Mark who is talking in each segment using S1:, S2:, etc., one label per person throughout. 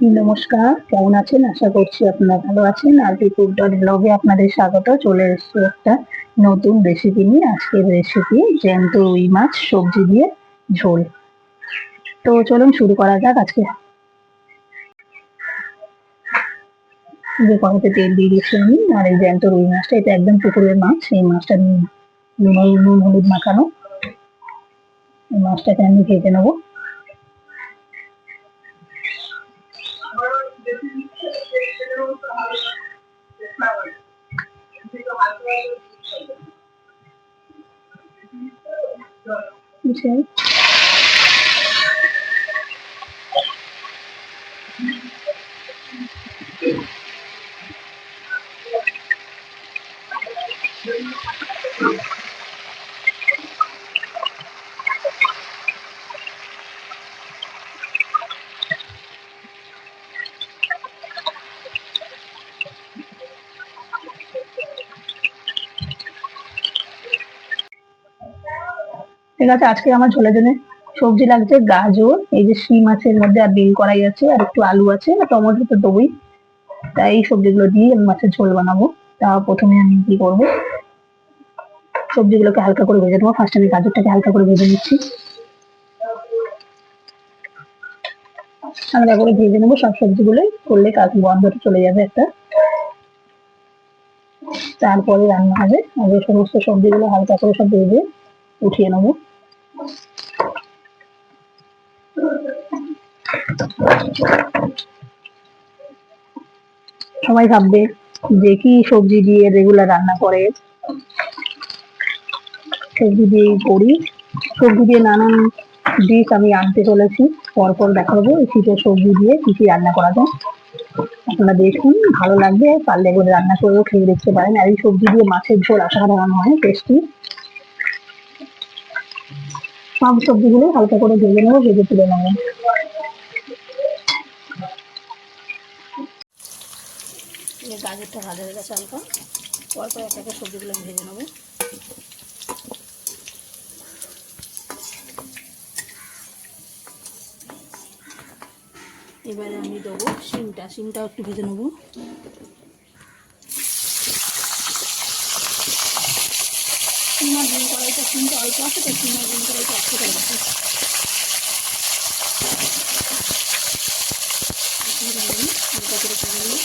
S1: নমস্কার, কেমন আছেন? আশা করছি আপনারা ভালো আছেন। আর পিপুর ডট ব্লগে আপনাদের স্বাগত। চলে এসেছি একটা নতুন রেসিপি নিয়ে। আজকের রেসিপি জ্যান্ত রুই মাছ, সবজি দিয়ে ঝোল। তো চলুন শুরু করা যাক আজকে। যে কড়াইতে তেল দিয়ে দিচ্ছি আমি। আর এই জ্যান্ত রুই মাছটা, এটা একদম পুকুরের মাছ। এই মাছটা নুন নুন, হলুদ মাখানো। এই মাছটাকে আমি ভেজে নেব। বুঝছেন ঠিক আছে, আজকে আমার ঝোলের জন্য সবজি লাগছে, গাজর, এই যে শিম আছে এর মধ্যে আর বিন করাই আছে আর একটু আলু আছে, আর টমেটো তো দেবোই। তাই এই সবজিগুলো দিয়ে আমি মাছের ঝোল বানাবো, তা প্রথমে আমি কি করব? সবজিগুলোকে হালকা করে ভেজে নেব। ফার্স্ট আমি গাজরটাকে হালকা করে ভেজে নিচ্ছি। হালকা করে ভেজে নেব সব সবজিগুলো, করলে কাজ বন্ধটা চলে যাবে একটা। তারপরে রান্না হবে। আগে সমস্ত সবজিগুলো হালকা করে সব ভেজে উঠিয়ে নেব। সবাই ভাববে যে কি সবজি দিয়ে রেগুলার রান্না করে। সবজি দিয়ে করি। সবজি দিয়ে নানান ডিশ আমি আনতে চলেছি। পরপর দেখাবো শীতের সবজি দিয়ে কি কি রান্না করা যায়। আপনারা দেখুন, ভালো লাগবে, পারলে করে রান্না করেও খেয়ে দেখতে পারেন। আর এই সবজি দিয়ে মাছের ঝোল অসাধারণ হয় টেস্টি সব সবজিগুলো হালকা করে ভেজে নেব, ভেজে তুলে নেব। গাজরটা ভাজা হয়ে গেছে হালকা। পরপর একটা একটা সবজিগুলো আমি ভেজে নেব। এবারে আমি দেবো শিমটা, শিমটাও একটু ভেজে নেব। ডিম কড়াইটা তিনটা অল্প আছে তো তিনটা ডিম কড়াইটা একশো করে গেছে হালকা করে ভেজে নেব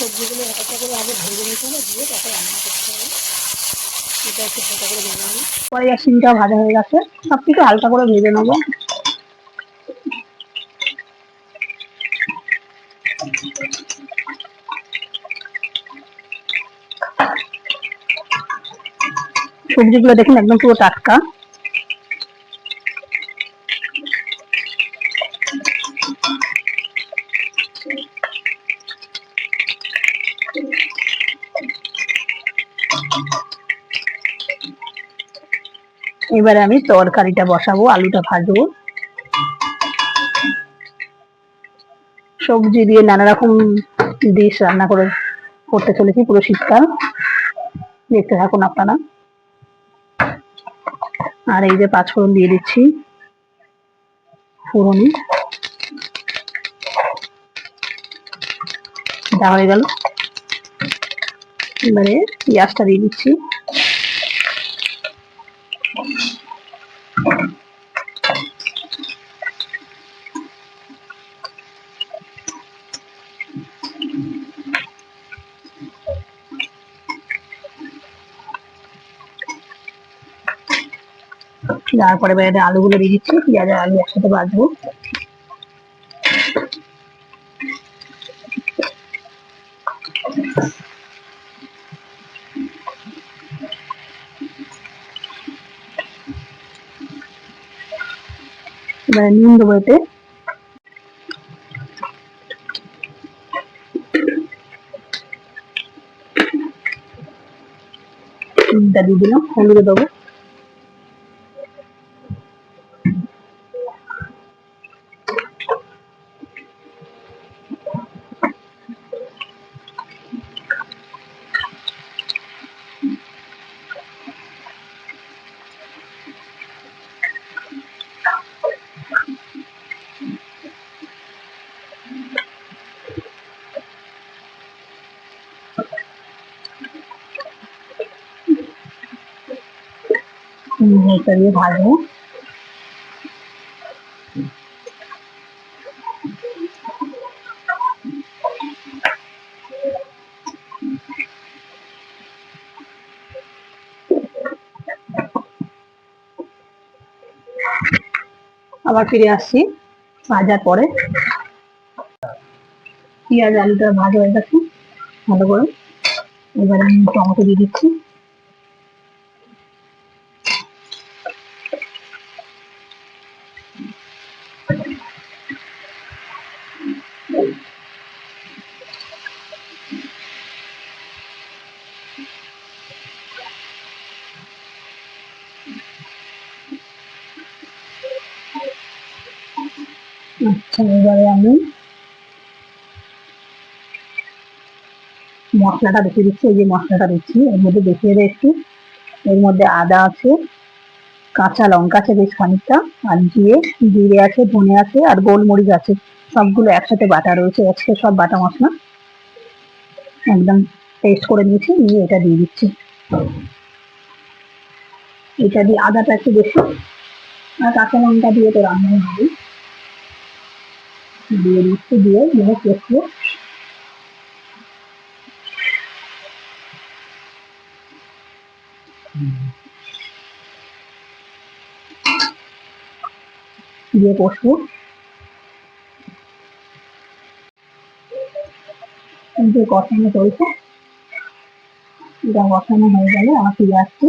S1: সবজিগুলো এক একটা করে পরে সিমটা ভাজা হয়ে গেছে। সব কিছু হালকা করে ভেজে নেব। সবজিগুলো দেখুন একদম পুরো টাটকা। এবারে আমি তরকারিটা বসাবো, আলুটা ভাজবো। সবজি দিয়ে নানা রকম ডিশ রান্না করে, করতে চলেছি পুরো শীতকাল। দেখতে থাকুন আপনারা। আর এই যে পাঁচফোড়ন দিয়ে দিচ্ছি। ফোড়নি। দেওয়া হয়ে গেল। এবারে পেঁয়াজটা দিয়ে দিচ্ছি। তারপরে এবারে আলুগুলো দিয়ে দিচ্ছি পেঁয়াজ আর আলু একসাথে বাজবো এবারে নুন দেবো দিয়ে দিলাম হলুদ দেবো। দিয়ে ভাজবো। আবার ফিরে আসছি ভাজার পরে। পেঁয়াজ, আলুটা ভাজা হয়ে গেছে ভালো করে। এবারে আমি টমেটো দিয়ে দিচ্ছি। আচ্ছা এবারে আমি মশলাটা দেখিয়ে দিচ্ছি, এই যে মশলাটা দিচ্ছি, এর মধ্যে দেখিয়ে দেয় একটু। এর মধ্যে আদা আছে, কাঁচা লঙ্কা আছে বেশ খানিকটা, আর জিরে জিরে আছে, ধনে আছে, আর গোলমরিচ আছে। সবগুলো একসাথে বাটা রয়েছে, একসাথে সব বাটা মশলা। একদম পেস্ট করে নিয়েছি, নিয়ে এটা দিয়ে দিচ্ছি। এটা দিয়ে আদাটা একটু বেশি আর কাঁচা লঙ্কা দিয়ে তো রান্না হবে। দিয়ে দিচ্ছি দিয়ে দিয়ে কষবো দিয়ে কষবো কিন্তু কষানো চলছে এটা কষানো হয়ে গেলে আমার ফিরে আসছি।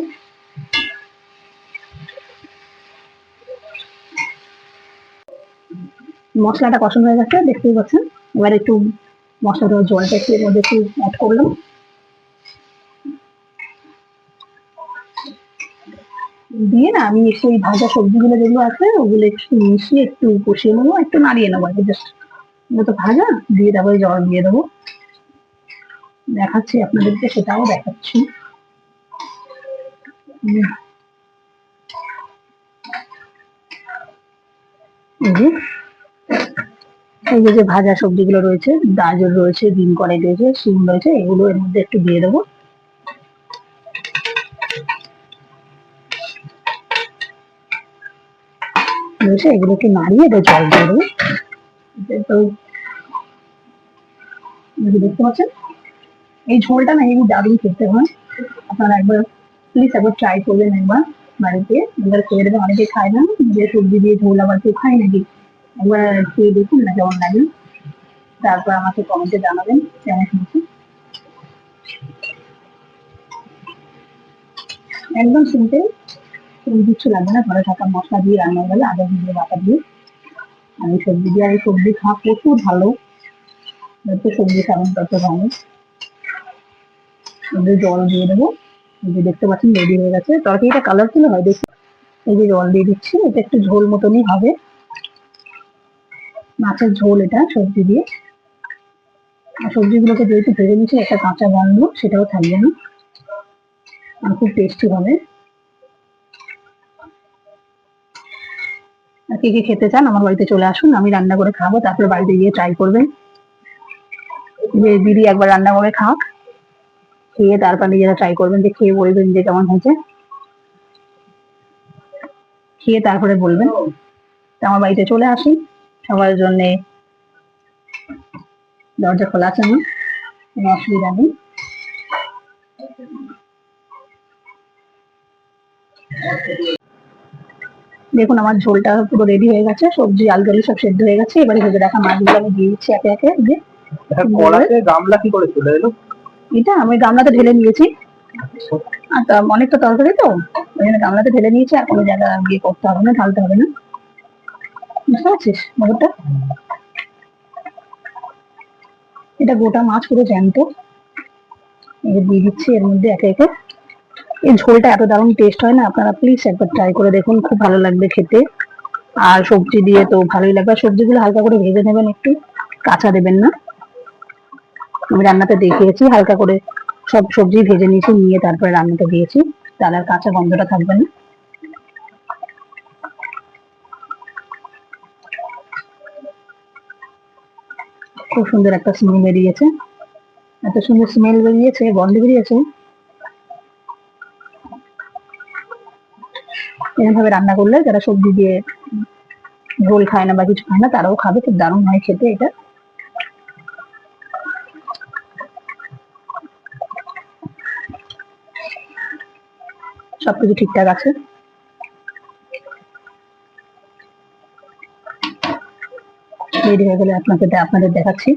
S1: মশলাটা কষানো হয়ে গেছে, দেখতেই পাচ্ছেন। এবার একটু মশলাটা জলটা একটু এর মধ্যে একটু অ্যাড করলাম। দিয়ে না আমি একটু ওই ভাজা সবজিগুলো যেগুলো আছে, ওগুলো একটু মিশিয়ে একটু কষিয়ে নেব, একটু নাড়িয়ে নেব আর জাস্ট ওগুলো তো ভাজা, দিয়ে তারপরে জল দিয়ে দেবো। দেখাচ্ছি আপনাদেরকে, সেটাও দেখাচ্ছি। এই এই যে ভাজা সবজিগুলো রয়েছে, গাজর রয়েছে বিন কড়াই রয়েছে সিম রয়েছে, এগুলো এর মধ্যে একটু দিয়ে দেবো। রয়েছে এগুলোকে নাড়িয়ে এবার জল দিয়ে দেবো। দেখতে পাচ্ছেন, এই ঝোলটা না এই দারুণ খেতে হয়। আপনারা একবার প্লিজ একবার ট্রাই করবেন একবার বাড়িতে। একবার খেয়ে দেবেন, অনেকে খায় না যে সবজি দিয়ে ঝোল আবার কেউ খায় নাকি? একবার খেয়ে দেখুন না কেমন লাগে। তারপর আমাকে কমেন্টে জানাবেন, কেমন শুনছি একদম কোনো কিছু লাগবে না, ঘরে থাকা মশলা দিয়ে রান্না গেলে আদা দিয়ে, বাটা দিয়ে। এই সবজি দিয়ে সবজি খাওয়া প্রচুর ভালো। সবজি খাবেন তত ভালো। জল দিয়ে দেবো। যে দেখতে পাচ্ছেন, রেডি হয়ে গেছে। তরকারিটা কালারফুল হয় দেখি এই যে জল দিয়ে দিচ্ছি, এটা একটু ঝোল মতনই হবে। মাছের ঝোল এটা, সবজি দিয়ে। আর সবজিগুলোকে যেহেতু ভেজে নিচ্ছি একটা কাঁচা গন্ধ, সেটাও থাকবে না। আর খুব টেস্টি হবে। কে কে খেতে চান, আমার বাড়িতে চলে আসুন, আমি রান্না করে খাব, তারপরে বাড়িতে গিয়ে ট্রাই করবেন। যে দিদি একবার রান্না করে খাক, খেয়ে তারপর নিজেরা ট্রাই করবেন যে খেয়ে বলবেন যে কেমন হয়েছে। খেয়ে তারপরে বলবেন। আমার বাড়িতে চলে আসি। সবার জন্যে দরজা খোলা আছে কোনো অসুবিধা নেই। দেখুন আমার ঝোলটা পুরো রেডি হয়ে গেছে সবজি আলু টালু সব সেদ্ধ হয়ে গেছে। এবারে ভেজে রাখা মাছগুলো আমি দিয়ে দিচ্ছি একে একে যে।
S2: কড়াতে গামলা কি করে চলে এলো?
S1: এটা আমি গামলাতে ঢেলে নিয়েছি। আর তা অনেকটা তরকারি তো ওই জন্য গামলাতে ঢেলে নিয়েছি আর কোনো জায়গা গিয়ে করতে হবে না ঢালতে হবে না। বুঝতে পারছিস ব্যাপারটা এটা গোটা মাছ পুরো জ্যান্ত। দিয়ে দিচ্ছি এর মধ্যে একে একে। এই ঝোলটা এত দারুণ টেস্ট হয় না, আপনারা প্লিজ একবার ট্রাই করে দেখুন, খুব ভালো লাগবে খেতে। আর সবজি দিয়ে তো ভালোই লাগবে। সবজিগুলো হালকা করে ভেজে নেবেন একটু, কাঁচা দেবেন না। আমি রান্নাতে দেখিয়েছি, হালকা করে সব সবজি ভেজে নিয়েছি, নিয়ে তারপরে রান্নাতে দিয়েছি। তাহলে আর কাঁচা গন্ধটা থাকবে না। খুব সুন্দর একটা স্মেল বেরিয়েছে। এত সুন্দর স্মেল বেরিয়েছে, গন্ধ বেরিয়েছে। এরকম ভাবে রান্না করলে যারা সবজি দিয়ে ঝোল খায় না বা কিছু খায় না, তারাও খাবে, খুব দারুণ হয় খেতে এটা। সবকিছু ঠিকঠাক আছে। রেডি হয়ে গেলে আপনাকে আপনাদের দেখাচ্ছি।